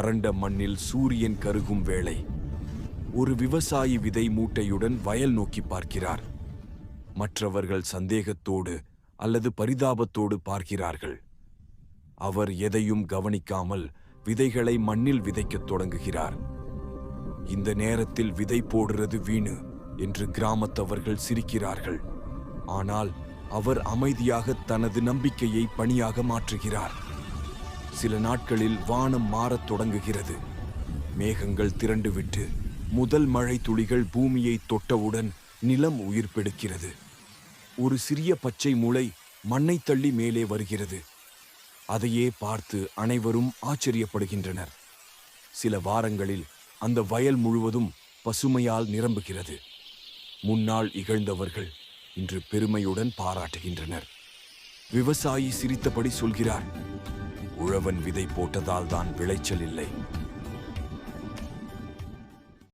வறண்ட மண்ணில் சூரியன் கருகும் வேளை ஒரு விவசாயி விதை மூட்டையுடன் வயல் நோக்கி பார்க்கிறார். மற்றவர்கள் சந்தேகத்தோடு அல்லது பரிதாபத்தோடு பார்க்கிறார்கள். அவர் எதையும் கவனிக்காமல் விதைகளை மண்ணில் விதைக்கத் தொடங்குகிறார். இந்த நேரத்தில் விதை போடுறது வீணு என்று கிராமத்தவர்கள் சிரிக்கிறார்கள். ஆனால் அவர் அமைதியாக தனது நம்பிக்கையை பணியாக மாற்றுகிறார். சில நாட்களில் வானம் மாறத் தொடங்குகிறது. மேகங்கள் திரண்டுவிட்டு முதல் மழை துளிகள் பூமியை தொட்டவுடன் நிலம் உயிர் பெடுக்கிறது ஒரு சிறிய பச்சை முளை மண்ணை தள்ளி மேலே வருகிறது. அதையே பார்த்து அனைவரும் ஆச்சரியப்படுகின்றனர். சில வாரங்களில் அந்த வயல் முழுவதும் பசுமையால் நிரம்புகிறது. முன்னால் இகழ்ந்தவர்கள் இன்று பெருமையுடன் பாராட்டுகின்றனர். விவசாயி சிரித்தபடி சொல்கிறார் உழவன் விதை போட்டதால் தான் விளைச்சல் இல்லை.